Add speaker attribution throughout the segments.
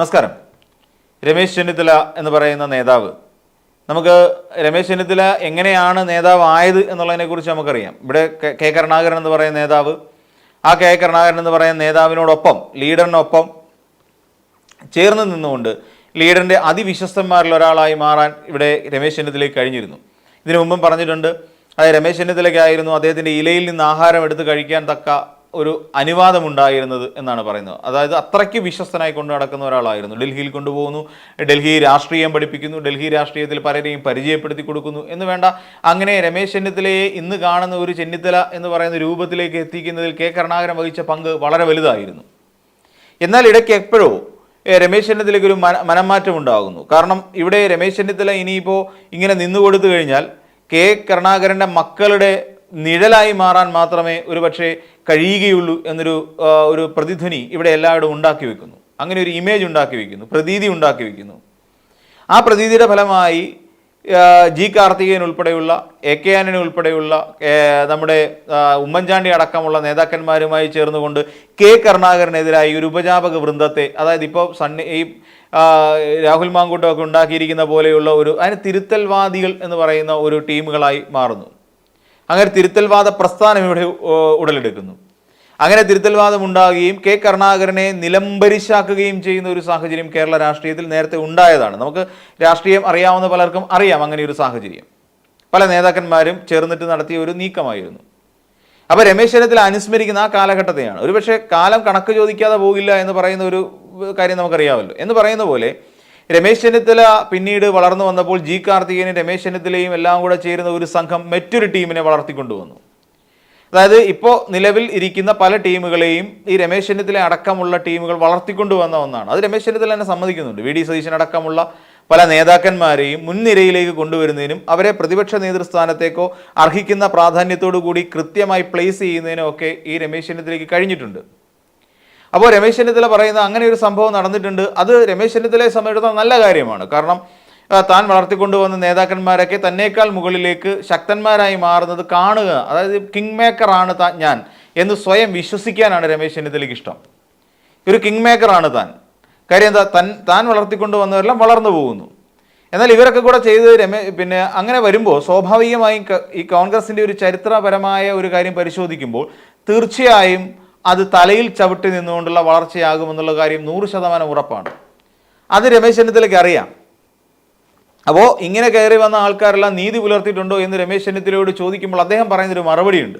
Speaker 1: നമസ്കാരം. രമേശ് ചെന്നിത്തല എന്ന് പറയുന്ന നേതാവ്. നമുക്ക് രമേശ് ചെന്നിത്തല എങ്ങനെയാണ് നേതാവ് ആയത് എന്നുള്ളതിനെക്കുറിച്ച് നമുക്കറിയാം. ഇവിടെ കെ- കരുണാകരൻ എന്ന് പറയുന്ന നേതാവ് ആ കെ കരുണാകരൻ എന്ന് പറയുന്ന നേതാവിനോടൊപ്പം ലീഡറിനൊപ്പം ചേർന്ന് നിന്നുകൊണ്ട് ലീഡറിന്റെ അതിവിശ്വസ്തന്മാരിൽ ഒരാളായി മാറാൻ ഇവിടെ രമേശ് ചെന്നിത്തലയ്ക്ക് കഴിഞ്ഞിരുന്നു. ഇതിനു മുമ്പും പറഞ്ഞിട്ടുണ്ട് അതായത് രമേശ് ചെന്നിത്തലയ്ക്കായിരുന്നു അദ്ദേഹത്തിന്റെ ഇലയിൽ നിന്ന് ആഹാരം എടുത്ത് കഴിക്കാൻ തക്ക ഒരു അനുവാദമുണ്ടായിരുന്നത് എന്നാണ് പറയുന്നത്. അതായത് അത്രയ്ക്ക് വിശ്വസ്തനായി കൊണ്ടു നടക്കുന്ന ഒരാളായിരുന്നു. ഡൽഹിയിൽ കൊണ്ടുപോകുന്നു ഡൽഹി രാഷ്ട്രീയം പഠിപ്പിക്കുന്നു ഡൽഹി രാഷ്ട്രീയത്തിൽ പലരെയും പരിചയപ്പെടുത്തി കൊടുക്കുന്നു എന്ന് വേണ്ട. അങ്ങനെ രമേശ് ചെന്നിത്തലയെ ഇന്ന് കാണുന്ന ഒരു ചെന്നിത്തല എന്ന് പറയുന്ന രൂപത്തിലേക്ക് എത്തിക്കുന്നതിൽ കെ കരുണാകരൻ വഹിച്ച പങ്ക് വളരെ വലുതായിരുന്നു. എന്നാൽ ഇടയ്ക്ക് എപ്പോഴോ രമേശ് ചെന്നിത്തലയ്ക്ക് ഒരു മന മനംമാറ്റം ഉണ്ടാകുന്നു. കാരണം ഇവിടെ രമേശ് ചെന്നിത്തല ഇനിയിപ്പോൾ ഇങ്ങനെ നിന്നു കൊടുത്തു കഴിഞ്ഞാൽ കെ കരുണാകരന്റെ മക്കളുടെ നിഴലായി മാറാൻ മാത്രമേ ഒരുപക്ഷെ കഴിയുകയുള്ളൂ എന്നൊരു ഒരു പ്രതിധ്വനി ഇവിടെ എല്ലാവരും ഉണ്ടാക്കി വെക്കുന്നു. അങ്ങനെ ഒരു ഇമേജ് ഉണ്ടാക്കി വെക്കുന്നു പ്രതീതി ഉണ്ടാക്കി വെക്കുന്നു. ആ പ്രതീതിയുടെ ഫലമായി ജി കാർത്തികേയൻ ഉൾപ്പെടെയുള്ള എ കെ ആന്റണി ഉൾപ്പെടെയുള്ള നമ്മുടെ ഉമ്മൻചാണ്ടി അടക്കമുള്ള നേതാക്കന്മാരുമായി ചേർന്നുകൊണ്ട് കെ കരുണാകരനെതിരായി ഒരു ഉപജാപക വൃന്ദത്തെ അതായത് ഇപ്പോൾ സണ്ണി ഈ രാഹുൽ മാങ്കൂട്ടമൊക്കെ ഉണ്ടാക്കിയിരിക്കുന്ന പോലെയുള്ള ഒരു അതിന് തിരുത്തൽവാദികൾ എന്ന് പറയുന്ന ഒരു ടീമുകളായി മാറുന്നു. അങ്ങനെ തിരുത്തൽവാദ പ്രസ്ഥാനം ഇവിടെ ഉടലെടുക്കുന്നു. അങ്ങനെ തിരുത്തൽവാദം ഉണ്ടാകുകയും കെ കരുണാകരനെ നിലംബരിശാക്കുകയും ചെയ്യുന്ന ഒരു സാഹചര്യം കേരള രാഷ്ട്രീയത്തിൽ നേരത്തെ ഉണ്ടായതാണ്. നമുക്ക് രാഷ്ട്രീയം അറിയാവുന്ന പലർക്കും അറിയാം അങ്ങനെ ഒരു സാഹചര്യം. പല നേതാക്കന്മാരും ചേർന്നിട്ട് നടത്തിയ ഒരു നീക്കമായിരുന്നു. അപ്പോൾ രമേശ് ചെന്നിത്തല അനുസ്മരിക്കുന്ന ആ കാലഘട്ടത്തെയാണ്. ഒരുപക്ഷെ കാലം കണക്ക് ചോദിക്കാതെ പോകില്ല എന്ന് പറയുന്ന ഒരു കാര്യം നമുക്കറിയാമല്ലോ. എന്ന് പറയുന്ന പോലെ രമേശ് ചെന്നിത്തല പിന്നീട് വളർന്നു വന്നപ്പോൾ ജി കാർത്തികേയനും രമേശ് ചെന്നിത്തലയും എല്ലാം കൂടെ ചേരുന്ന ഒരു സംഘം മറ്റൊരു ടീമിനെ വളർത്തിക്കൊണ്ടുവന്നു അതായത് ഇപ്പോൾ നിലവിൽ ഇരിക്കുന്ന പല ടീമുകളെയും ഈ രമേശ് ചെന്നിത്തല അടക്കമുള്ള ടീമുകൾ വളർത്തിക്കൊണ്ടുവന്ന ഒന്നാണ്. അത് രമേശ് ചെന്നിത്തല തന്നെ സമ്മതിക്കുന്നുണ്ട്. വി. ഡി. സതീശൻ അടക്കമുള്ള പല നേതാക്കന്മാരെയും മുൻനിരയിലേക്ക് കൊണ്ടുവരുന്നതിനും അവരെ പ്രതിപക്ഷ നേതൃസ്ഥാനത്തേക്കോ അർഹിക്കുന്ന പ്രാധാന്യത്തോടു കൂടി കൃത്യമായി പ്ലേസ് ചെയ്യുന്നതിനോ ഒക്കെ ഈ രമേശ് ചെന്നിത്തലയ്ക്ക് കഴിഞ്ഞിട്ടുണ്ട്. അപ്പോൾ രമേശ് ചെന്നിത്തല പറയുന്ന അങ്ങനെ ഒരു സംഭവം നടന്നിട്ടുണ്ട്. അത് രമേശ് ചെന്നിത്തലയെ സംബന്ധിച്ചിടത്തോളം നല്ല കാര്യമാണ്. കാരണം താൻ വളർത്തിക്കൊണ്ടുവന്ന നേതാക്കന്മാരൊക്കെ തന്നേക്കാൾ മുകളിലേക്ക് ശക്തന്മാരായി മാറുന്നത് കാണുക. അതായത് കിങ് മേക്കറാണ് താൻ ഞാൻ എന്ന് സ്വയം വിശ്വസിക്കാനാണ് രമേശ് ചെന്നിത്തലയ്ക്ക് ഇഷ്ടം. ഒരു കിങ് മേക്കറാണ് താൻ. കാര്യം എന്താ? തൻ താൻ വളർത്തിക്കൊണ്ടുവന്നവരെല്ലാം വളർന്നു പോകുന്നു. എന്നാൽ ഇവരൊക്കെ കൂടെ ചെയ്ത് രമേ പിന്നെ അങ്ങനെ വരുമ്പോൾ സ്വാഭാവികമായും ഈ കോൺഗ്രസിന്റെ ഒരു ചരിത്രപരമായ ഒരു കാര്യം പരിശോധിക്കുമ്പോൾ തീർച്ചയായും അത് തലയിൽ ചവിട്ടി നിന്നുകൊണ്ടുള്ള വളർച്ചയാകുമെന്നുള്ള കാര്യം നൂറ് ശതമാനം ഉറപ്പാണ്. അത് രമേശ് ചെന്നിത്തലയ്ക്ക് അറിയാം. അപ്പോൾ ഇങ്ങനെ കയറി വന്ന ആൾക്കാരെല്ലാം നീതി പുലർത്തിയിട്ടുണ്ടോ എന്ന് രമേശ് ചെന്നിത്തലയോട് ചോദിക്കുമ്പോൾ അദ്ദേഹം പറയുന്നൊരു മറുപടിയുണ്ട്.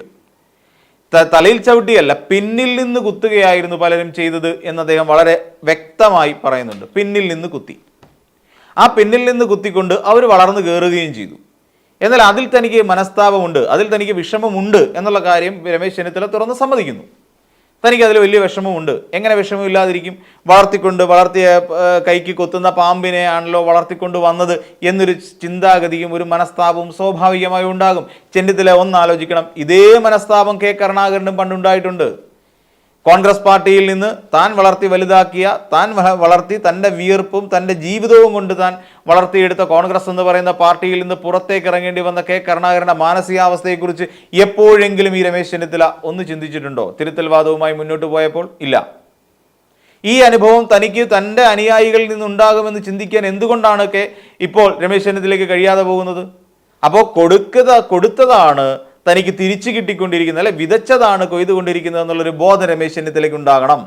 Speaker 1: തലയിൽ ചവിട്ടിയല്ല പിന്നിൽ നിന്ന് കുത്തുകയായിരുന്നു പലരും ചെയ്തത് എന്ന് അദ്ദേഹം വളരെ വ്യക്തമായി പറയുന്നുണ്ട്. പിന്നിൽ നിന്ന് കുത്തി. ആ പിന്നിൽ നിന്ന് കുത്തിക്കൊണ്ട് അവർ വളർന്നു കയറുകയും ചെയ്തു. എന്നാൽ അതിൽ തനിക്ക് മനസ്താപമുണ്ട് അതിൽ തനിക്ക് വിഷമമുണ്ട് എന്നുള്ള കാര്യം രമേശ് ചെന്നിത്തല തുറന്ന് സമ്മതിക്കുന്നു. തനിക്ക് അതിൽ വലിയ വിഷമമുണ്ട് എങ്ങനെ വിഷമമില്ലാതിരിക്കും? വളർത്തിക്കൊണ്ട് വളർത്തിയ കൈക്ക് കൊത്തുന്ന പാമ്പിനെ ആണല്ലോ വളർത്തിക്കൊണ്ട് വന്നത് എന്നൊരു ചിന്താഗതിയും ഒരു മനസ്താപവും സ്വാഭാവികമായി ഉണ്ടാകും. ചെന്നിത്തല ഒന്നാലോചിക്കണം. ഇതേ മനസ്താപം കെ കരുണാകരനും പണ്ടുണ്ടായിട്ടുണ്ട്. കോൺഗ്രസ് പാർട്ടിയിൽ നിന്ന് താൻ വളർത്തി വലുതാക്കിയ താൻ വളർത്തി തന്റെ വിയർപ്പും തന്റെ ജീവിതവും കൊണ്ട് താൻ വളർത്തിയെടുത്ത കോൺഗ്രസ് എന്ന് പറയുന്ന പാർട്ടിയിൽ നിന്ന് പുറത്തേക്ക് ഇറങ്ങേണ്ടി വന്ന കെ കരുണാകരന്റെ മാനസികാവസ്ഥയെക്കുറിച്ച് എപ്പോഴെങ്കിലും ഈ രമേശ് ചെന്നിത്തല ഒന്ന് ചിന്തിച്ചിട്ടുണ്ടോ? തിരുത്തൽവാദവുമായി മുന്നോട്ട് പോയപ്പോൾ ഇല്ല. ഈ അനുഭവം തനിക്ക് തന്റെ അനുയായികളിൽ നിന്നുണ്ടാകുമെന്ന് ചിന്തിക്കാൻ എന്തുകൊണ്ടാണ് കെ ഇപ്പോൾ രമേശ് ചെന്നിത്തലയ്ക്ക് കഴിയാതെ പോകുന്നത്? അപ്പോൾ കൊടുക്കുക കൊടുത്തതാണ് തനിക്ക് തിരിച്ചു കിട്ടിക്കൊണ്ടിരിക്കുന്നത് അല്ലെ വിതച്ചതാണ് കൊയ്തുകൊണ്ടിരിക്കുന്നത് എന്നുള്ളൊരു ബോധം രമേശ് ചെന്നിത്തലയ്ക്ക് ഉണ്ടാകണം.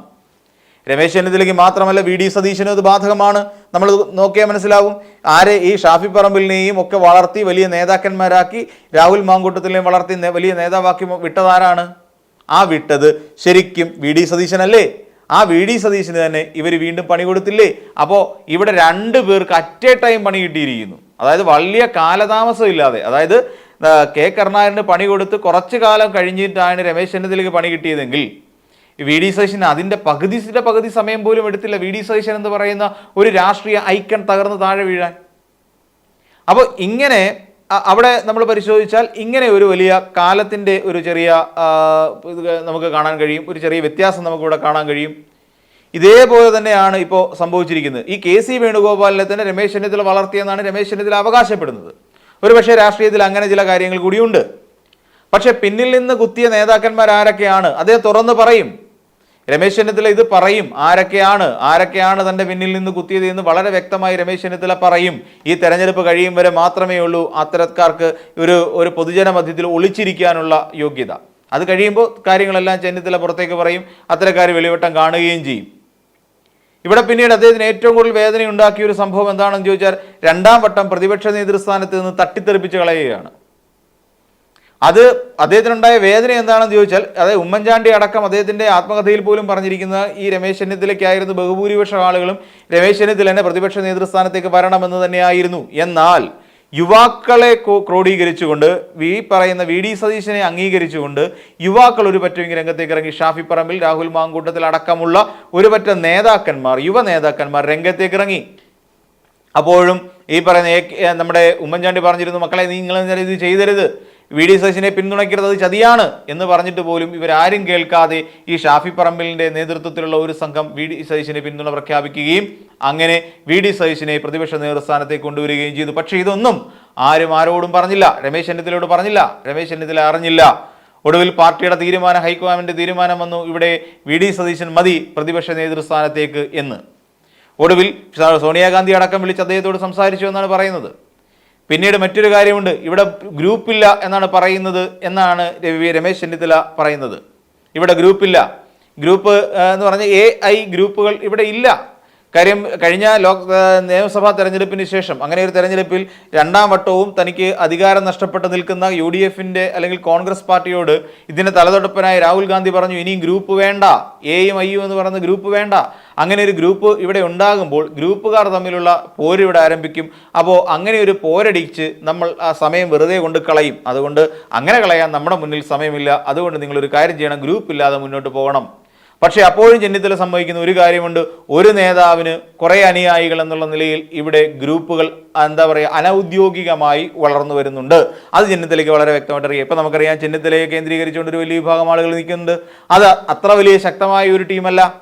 Speaker 1: രമേശ് ചെന്നിത്തലയ്ക്ക് മാത്രമല്ല വി ഡി സതീശനും അത് ബാധകമാണ്. നമ്മൾ നോക്കിയാൽ മനസ്സിലാവും ആരെ ഈ ഷാഫി പറമ്പിലിനെയും ഒക്കെ വളർത്തി വലിയ നേതാക്കന്മാരാക്കി രാഹുൽ മാങ്കൂട്ടത്തിനെയും വളർത്തി വലിയ നേതാവാക്കി വിട്ടതാരാണ് ആ വിട്ടത് ശരിക്കും വി ഡി സതീശനല്ലേ? ആ വി ഡി സതീശന് തന്നെ ഇവർ വീണ്ടും പണി കൊടുത്തില്ലേ? അപ്പോൾ ഇവിടെ രണ്ട് പേർക്ക് അറ്റ് ടൈം പണി കിട്ടിയിരിക്കുന്നു. അതായത് വലിയ കാലതാമസം ഇല്ലാതെ. അതായത് കെ കരുണാകരന് പണി കൊടുത്ത് കുറച്ച് കാലം കഴിഞ്ഞിട്ടാണ് രമേശ് ചെന്നിത്തലയ്ക്ക് പണി കിട്ടിയതെങ്കിൽ വി ഡി സതീശൻ അതിന്റെ പകുതിയുടെ പകുതി സമയം പോലും എടുത്തില്ല. വി ഡി സതീശൻ എന്ന് പറയുന്ന ഒരു രാഷ്ട്രീയ ഐക്കൺ തകർന്ന് താഴെ വീഴാൻ. അപ്പോൾ ഇങ്ങനെ അവിടെ നമ്മൾ പരിശോധിച്ചാൽ ഇങ്ങനെ ഒരു വലിയ കാലത്തിന്റെ ഒരു ചെറിയ നമുക്ക് കാണാൻ കഴിയും. ഒരു ചെറിയ വ്യത്യാസം നമുക്കിവിടെ കാണാൻ കഴിയും. ഇതേപോലെ തന്നെയാണ് ഇപ്പോൾ സംഭവിച്ചിരിക്കുന്നത്. ഈ കെ സി വേണുഗോപാലിനെ തന്നെ രമേശ് ചെന്നിത്തല വളർത്തിയെന്നാണ് രമേശ് ചെന്നിത്തല അവകാശപ്പെടുന്നത്. ഒരുപക്ഷെ രാഷ്ട്രീയത്തിൽ അങ്ങനെ ചില കാര്യങ്ങൾ കൂടിയുണ്ട്. പക്ഷെ പിന്നിൽ നിന്ന് കുത്തിയ നേതാക്കന്മാർ ആരൊക്കെയാണ്? അദ്ദേഹം തുറന്ന് പറയും. രമേശ് ചെന്നിത്തല ഇത് പറയും. ആരൊക്കെയാണ്? ആരൊക്കെയാണ് തന്റെ പിന്നിൽ നിന്ന് കുത്തിയത് എന്ന് വളരെ വ്യക്തമായി രമേശ് ചെന്നിത്തല പറയും. ഈ തെരഞ്ഞെടുപ്പ് കഴിയും വരെ മാത്രമേ ഉള്ളൂ അത്തരക്കാർക്ക് ഒരു ഒരു പൊതുജന മധ്യത്തിൽ ഒളിച്ചിരിക്കാനുള്ള യോഗ്യത. അത് കഴിയുമ്പോൾ കാര്യങ്ങളെല്ലാം ചെന്നിത്തല പുറത്തേക്ക് പറയും. അത്തരക്കാർ വെളിവട്ടം കാണുകയും ചെയ്യും. ഇവിടെ പിന്നീട് അദ്ദേഹത്തിന് ഏറ്റവും കൂടുതൽ വേദന ഉണ്ടാക്കിയ ഒരു സംഭവം എന്താണെന്ന് ചോദിച്ചാൽ രണ്ടാം വട്ടം പ്രതിപക്ഷ നേതൃസ്ഥാനത്ത് നിന്ന് തട്ടിത്തെറിപ്പിച്ച് കളയുകയാണ്. അത് അദ്ദേഹത്തിനുണ്ടായ വേദന എന്താണെന്ന് ചോദിച്ചാൽ അതായത് ഉമ്മൻചാണ്ടി അടക്കം അദ്ദേഹത്തിന്റെ ആത്മകഥയിൽ പോലും പറഞ്ഞിരിക്കുന്ന ഈ രമേശ് ചെന്നിത്തലയ്ക്കായിരുന്നു ബഹുഭൂരിപക്ഷം ആളുകളും രമേശ് ചെന്നിത്തലനെ പ്രതിപക്ഷ നേതൃസ്ഥാനത്തേക്ക് വരണമെന്ന് തന്നെയായിരുന്നു. എന്നാൽ യുവാക്കളെ ക്രോ- ക്രോഡീകരിച്ചുകൊണ്ട് വി പറയുന്ന വി ഡി സതീശനെ അംഗീകരിച്ചുകൊണ്ട് യുവാക്കൾ ഒരു പറ്റുമെങ്കിൽ രംഗത്തേക്ക് ഇറങ്ങി. ഷാഫി പറമ്പിൽ രാഹുൽ മാങ്കൂട്ടത്തിൽ അടക്കമുള്ള ഒരു പറ്റം നേതാക്കന്മാർ യുവ നേതാക്കന്മാർ രംഗത്തേക്ക് ഇറങ്ങി. അപ്പോഴും ഈ പറയുന്ന നമ്മുടെ ഉമ്മൻചാണ്ടി പറഞ്ഞിരുന്നു മക്കളെ നിങ്ങൾ ഇത് ചെയ്തരുത്? വി ഡി സതീശനെ പിന്തുണയ്ക്കരുത് അത് ചതിയാണ് എന്ന് പറഞ്ഞിട്ട് പോലും ഇവരാരും കേൾക്കാതെ ഈ ഷാഫി പറമ്പിലിന്റെ നേതൃത്വത്തിലുള്ള ഒരു സംഘം വി ഡി സതീശനെ പിന്തുണ പ്രഖ്യാപിക്കുകയും അങ്ങനെ വി ഡി സതീശനെ പ്രതിപക്ഷ നേതൃസ്ഥാനത്തേക്ക് കൊണ്ടുവരികയും ചെയ്തു. പക്ഷേ ഇതൊന്നും ആരും ആരോടും പറഞ്ഞില്ല. രമേശ് ചെന്നിത്തലയോട് പറഞ്ഞില്ല. രമേശ് ചെന്നിത്തല അറിഞ്ഞില്ല. ഒടുവിൽ പാർട്ടിയുടെ തീരുമാനം ഹൈക്കമാൻഡിന്റെ തീരുമാനം വന്നു. ഇവിടെ വി ഡി സതീശൻ മതി പ്രതിപക്ഷ നേതൃസ്ഥാനത്തേക്ക് എന്ന്. ഒടുവിൽ സോണിയാഗാന്ധി അടക്കം വിളിച്ച് അദ്ദേഹത്തോട് സംസാരിച്ചു എന്നാണ് പറയുന്നത്. പിന്നീട് മറ്റൊരു കാര്യമുണ്ട്. ഇവിടെ ഗ്രൂപ്പില്ല എന്നാണ് പറയുന്നത് എന്നാണ് രവി രമേശ് ചെന്നിത്തല പറയുന്നത്. ഇവിടെ ഗ്രൂപ്പില്ല. ഗ്രൂപ്പ് എന്ന് പറഞ്ഞ എ ഐ ഗ്രൂപ്പുകൾ ഇവിടെ ഇല്ല. കാര്യം കഴിഞ്ഞ ലോക നിയമസഭാ തെരഞ്ഞെടുപ്പിന് ശേഷം അങ്ങനെ ഒരു തെരഞ്ഞെടുപ്പിൽ രണ്ടാം വട്ടവും തനിക്ക് അധികാരം നഷ്ടപ്പെട്ട് നിൽക്കുന്ന യു ഡി എഫിന്റെ അല്ലെങ്കിൽ കോൺഗ്രസ് പാർട്ടിയോട് ഇതിന്റെ തലതൊടുപ്പനായി രാഹുൽ ഗാന്ധി പറഞ്ഞു ഇനിയും ഗ്രൂപ്പ് വേണ്ട. എയും ഐയും എന്ന് പറയുന്ന ഗ്രൂപ്പ് വേണ്ട. അങ്ങനെ ഒരു ഗ്രൂപ്പ് ഇവിടെ ഉണ്ടാകുമ്പോൾ ഗ്രൂപ്പുകാർ തമ്മിലുള്ള പോര് ഇവിടെ ആരംഭിക്കും. അപ്പോൾ അങ്ങനെ ഒരു പോരടിച്ച് നമ്മൾ ആ സമയം വെറുതെ കൊണ്ട് കളയും. അതുകൊണ്ട് അങ്ങനെ കളയാൻ നമ്മുടെ മുന്നിൽ സമയമില്ല. അതുകൊണ്ട് നിങ്ങളൊരു കാര്യം ചെയ്യണം. ഗ്രൂപ്പ് ഇല്ലാതെ മുന്നോട്ട് പോകണം. പക്ഷേ അപ്പോഴും ചെന്നിത്തല സംഭവിക്കുന്ന ഒരു കാര്യമുണ്ട്. ഒരു നേതാവിന് കുറേ അനുയായികൾ എന്നുള്ള നിലയിൽ ഇവിടെ ഗ്രൂപ്പുകൾ എന്താ പറയുക അനൗദ്യോഗികമായി വളർന്നു വരുന്നുണ്ട്. അത് ചെന്നിത്തലയ്ക്ക് വളരെ വ്യക്തമായിട്ട് അറിയാം. ഇപ്പം നമുക്കറിയാം ചെന്നിത്തലയെ കേന്ദ്രീകരിച്ചുകൊണ്ട് ഒരു വലിയ വിഭാഗം ആളുകൾ നിൽക്കുന്നുണ്ട്. അത് അത്ര വലിയ ശക്തമായ ഒരു ടീമല്ല.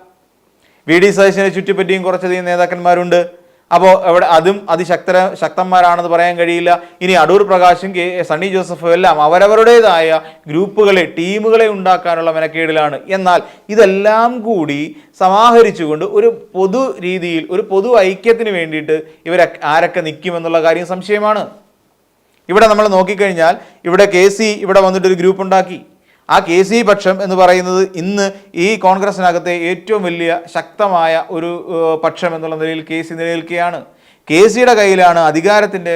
Speaker 1: വി ഡി സതീശനെ ചുറ്റിപ്പറ്റിയും കുറച്ചധികം നേതാക്കന്മാരുണ്ട്. അപ്പോൾ അവിടെ അതും അതിശക്തര ശക്തന്മാരാണെന്ന് പറയാൻ കഴിയില്ല. ഇനി അടൂർ പ്രകാശും കെ സണ്ണി ജോസഫും എല്ലാം അവരവരുടേതായ ഗ്രൂപ്പുകളെ ടീമുകളെ ഉണ്ടാക്കാനുള്ള മെനക്കേടിലാണ്. എന്നാൽ ഇതെല്ലാം കൂടി സമാഹരിച്ചുകൊണ്ട് ഒരു പൊതു രീതിയിൽ ഒരു പൊതു ഐക്യത്തിന് വേണ്ടിയിട്ട് ഇവർ ആരൊക്കെ നിൽക്കുമെന്നുള്ള കാര്യം സംശയമാണ്. ഇവിടെ നമ്മൾ നോക്കിക്കഴിഞ്ഞാൽ ഇവിടെ കെ സി ഇവിടെ വന്നിട്ടൊരു ഗ്രൂപ്പ് ഉണ്ടാക്കി ആ കെ സി പക്ഷം എന്ന് പറയുന്നത് ഇന്ന് ഈ കോൺഗ്രസിനകത്തെ ഏറ്റവും വലിയ ശക്തമായ ഒരു പക്ഷം എന്നുള്ള നിലയിൽ കെ സി നിലനിൽക്കുകയാണ്. കെ സിയുടെ കയ്യിലാണ് അധികാരത്തിന്റെ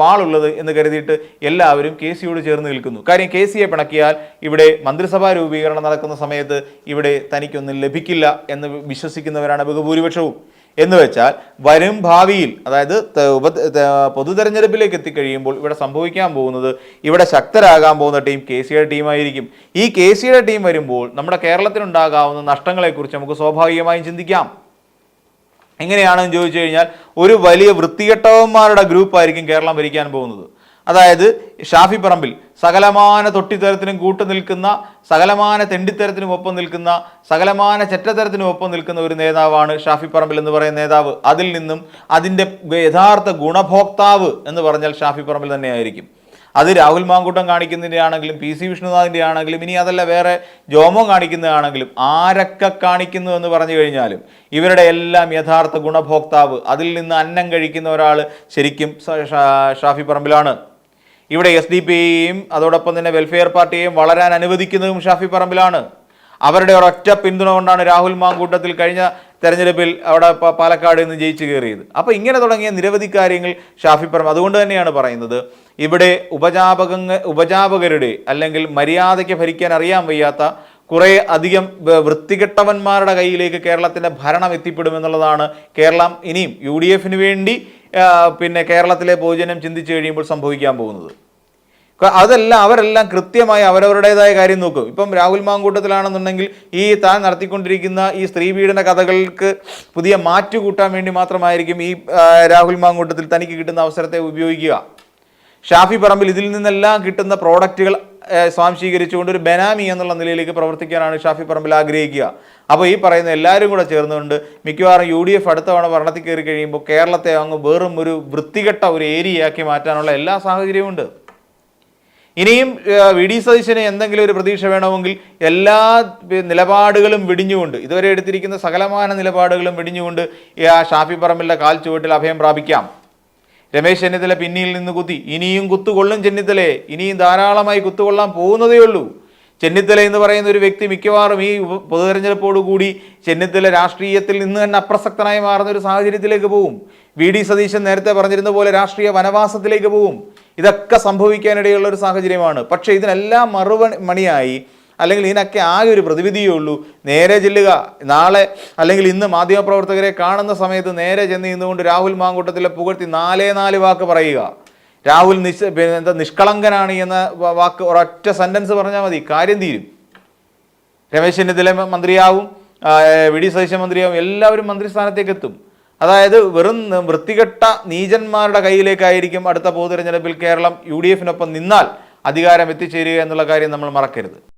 Speaker 1: വാളുള്ളത് എന്ന് കരുതിയിട്ട് എല്ലാവരും കെ സിയോട് ചേർന്ന് നിൽക്കുന്നു. കാര്യം കെ സിയെ പിണക്കിയാൽ ഇവിടെ മന്ത്രിസഭാ രൂപീകരണം നടക്കുന്ന സമയത്ത് ഇവിടെ തനിക്കൊന്നും ലഭിക്കില്ല എന്ന് വിശ്വസിക്കുന്നവരാണ് ബഹുഭൂരിപക്ഷവും. എന്ന് വെച്ചാൽ വരും ഭാവിയിൽ അതായത് ഉപ പൊതു തെരഞ്ഞെടുപ്പിലേക്ക് എത്തിക്കഴിയുമ്പോൾ ഇവിടെ സംഭവിക്കാൻ പോകുന്നത് ഇവിടെ ശക്തരാകാൻ പോകുന്ന ടീം കെ സിയുടെ ടീമായിരിക്കും. ഈ കെ സിയുടെ ടീം വരുമ്പോൾ നമ്മുടെ കേരളത്തിനുണ്ടാകാവുന്ന നഷ്ടങ്ങളെക്കുറിച്ച് നമുക്ക് സ്വാഭാവികമായും ചിന്തിക്കാം. എങ്ങനെയാണെന്ന് ചോദിച്ചു കഴിഞ്ഞാൽ ഒരു വലിയ വൃത്തികെട്ടവന്മാരുടെ ഗ്രൂപ്പായിരിക്കും കേരളം ഭരിക്കാൻ പോകുന്നത്. അതായത് ഷാഫി പറമ്പിൽ സകലമാന തൊട്ടിത്തരത്തിനും കൂട്ടു നിൽക്കുന്ന സകലമാന തെണ്ടിത്തരത്തിനും ഒപ്പം നിൽക്കുന്ന സകലമാന ചെറ്റത്തരത്തിനും ഒപ്പം നിൽക്കുന്ന ഒരു നേതാവാണ് ഷാഫി പറമ്പിൽ എന്ന് പറയുന്ന നേതാവ്. അതിൽ നിന്നും അതിന്റെ യഥാർത്ഥ ഗുണഭോക്താവ് എന്ന് പറഞ്ഞാൽ ഷാഫി പറമ്പിൽ തന്നെയായിരിക്കും. അത് രാഹുൽ മാങ്കൂട്ടം കാണിക്കുന്നതിന്റെ ആണെങ്കിലും പി സി വിഷ്ണുനാഥിന്റെ ആണെങ്കിലും ഇനി അതല്ല വേറെ ജോമോ കാണിക്കുന്നതാണെങ്കിലും ആരൊക്കെ കാണിക്കുന്നു എന്ന് പറഞ്ഞു കഴിഞ്ഞാലും ഇവരുടെ എല്ലാം യഥാർത്ഥ ഗുണഭോക്താവ്. അതിൽ നിന്ന് അന്നം കഴിക്കുന്ന ഒരാൾ ശരിക്കും ഷാഫി പറമ്പിലാണ്. ഇവിടെ എസ് ഡി പി യെയും അതോടൊപ്പം തന്നെ വെൽഫെയർ പാർട്ടിയെയും വളരാൻ അനുവദിക്കുന്നതും ഷാഫി പറമ്പിലാണ്. അവരുടെ ഒരൊറ്റ പിന്തുണ കൊണ്ടാണ് രാഹുൽ മാങ്കൂട്ടത്തിൽ കഴിഞ്ഞ തെരഞ്ഞെടുപ്പിൽ അവിടെ പാലക്കാട് നിന്ന് ജയിച്ചു കയറിയത്. അപ്പോൾ ഇങ്ങനെ തുടങ്ങിയ നിരവധി കാര്യങ്ങൾ ഷാഫി പറമ്പ് അതുകൊണ്ട് തന്നെയാണ് പറയുന്നത്. ഇവിടെ ഉപജാപകങ്ങ ഉപജാപകരുടെ അല്ലെങ്കിൽ മര്യാദയ്ക്ക് ഭരിക്കാൻ അറിയാൻ വയ്യാത്ത കുറേ അധികം വൃത്തികെട്ടവന്മാരുടെ കയ്യിലേക്ക് കേരളത്തിന്റെ ഭരണം എത്തിപ്പെടുമെന്നുള്ളതാണ് കേരളം ഇനിയും യു വേണ്ടി പിന്നെ കേരളത്തിലെ പൊതുജനം ചിന്തിച്ചു കഴിയുമ്പോൾ സംഭവിക്കാൻ പോകുന്നത്. അതെല്ലാം അവരെല്ലാം കൃത്യമായി അവരവരുടേതായ കാര്യം നോക്കും. ഇപ്പം രാഹുൽ മാങ്കൂട്ടത്തിലാണെന്നുണ്ടെങ്കിൽ ഈ താൻ നടത്തിക്കൊണ്ടിരിക്കുന്ന ഈ സ്ത്രീ പീഡന കഥകൾക്ക് പുതിയ മാറ്റു കൂട്ടാൻ വേണ്ടി മാത്രമായിരിക്കും ഈ രാഹുൽ മാങ്കൂട്ടത്തിൽ തനിക്ക് കിട്ടുന്ന അവസരത്തെ ഉപയോഗിക്കുക. ഷാഫി പറമ്പിൽ ഇതിൽ നിന്നെല്ലാം കിട്ടുന്ന പ്രോഡക്റ്റുകൾ സ്വാംശീകരിച്ചുകൊണ്ട് ഒരു ബനാമി എന്നുള്ള നിലയിലേക്ക് പ്രവർത്തിക്കാനാണ് ഷാഫി പറമ്പിൽ ആഗ്രഹിക്കുക. അപ്പോൾ ഈ പറയുന്ന എല്ലാവരും കൂടെ ചേർന്നുകൊണ്ട് മിക്കവാറും യു ഡി എഫ് അടുത്ത തവണ ഭരണത്തിൽ കയറി കഴിയുമ്പോൾ കേരളത്തെ അങ്ങ് വെറും ഒരു വൃത്തികെട്ട ഒരു ഏരിയയാക്കി മാറ്റാനുള്ള എല്ലാ സാഹചര്യവും ഉണ്ട്. ഇനിയും വി ഡി സതീശന് എന്തെങ്കിലും ഒരു പ്രതീക്ഷ വേണമെങ്കിൽ എല്ലാ നിലപാടുകളും വിടിഞ്ഞുകൊണ്ട് ഇതുവരെ എടുത്തിരിക്കുന്ന സകലമാന നിലപാടുകളും വിടിഞ്ഞുകൊണ്ട് ആ ഷാഫി പറമ്പിലെ കാൽ ചുവട്ടിൽ അഭയം പ്രാപിക്കാം. രമേശ് ചെന്നിത്തല പിന്നിയിൽ നിന്ന് കുത്തി. ഇനിയും കുത്തുകൊള്ളും ചെന്നിത്തലയെ. ഇനിയും ധാരാളമായി കുത്തുകൊള്ളാൻ പോകുന്നതേ ഉള്ളൂ. ചെന്നിത്തല എന്ന് പറയുന്ന ഒരു വ്യക്തി മിക്കവാറും ഈ പൊതുതെരഞ്ഞെടുപ്പോടുകൂടി ചെന്നിത്തല രാഷ്ട്രീയത്തിൽ നിന്ന് തന്നെ അപ്രസക്തനായി മാറുന്ന ഒരു സാഹചര്യത്തിലേക്ക് പോകും വി. ഡി. സതീശൻ നേരത്തെ പറഞ്ഞിരുന്ന പോലെ രാഷ്ട്രീയ വനവാസത്തിലേക്ക് പോകും ഇതൊക്കെ സംഭവിക്കാനിടയുള്ള ഒരു സാഹചര്യമാണ്. പക്ഷേ ഇതിനെല്ലാം മറുപണി മണിയായി അല്ലെങ്കിൽ ഇതിനൊക്കെ ആകെ ഒരു പ്രതിവിധിയേ ഉള്ളൂ. നേരെ ചെല്ലുക. നാളെ അല്ലെങ്കിൽ ഇന്ന് മാധ്യമപ്രവർത്തകരെ കാണുന്ന സമയത്ത് നേരെ ചെന്ന് നിന്നുകൊണ്ട് രാഹുൽ മാങ്കൂട്ടത്തിലെ പുകഴ്ത്തി നാലേ നാല് വാക്ക് പറയുക. രാഹുൽ നിശ് പിന്നെ എന്താ നിഷ്കളങ്കനാണ് എന്ന വാക്ക് ഒരൊറ്റ സെന്റൻസ് പറഞ്ഞാൽ മതി. കാര്യം തീരും. രമേശ് ചെന്നിത്തല മന്ത്രിയാവും. വി ഡി സതീശൻ മന്ത്രിയാവും. എല്ലാവരും മന്ത്രിസ്ഥാനത്തേക്ക് എത്തും. അതായത് വെറും വൃത്തികെട്ട നീചന്മാരുടെ കയ്യിലേക്കായിരിക്കും അടുത്ത പൊതുതെരഞ്ഞെടുപ്പിൽ കേരളം യു ഡി എഫിനൊപ്പം നിന്നാൽ അധികാരം എത്തിച്ചേരുക എന്നുള്ള കാര്യം നമ്മൾ മറക്കരുത്.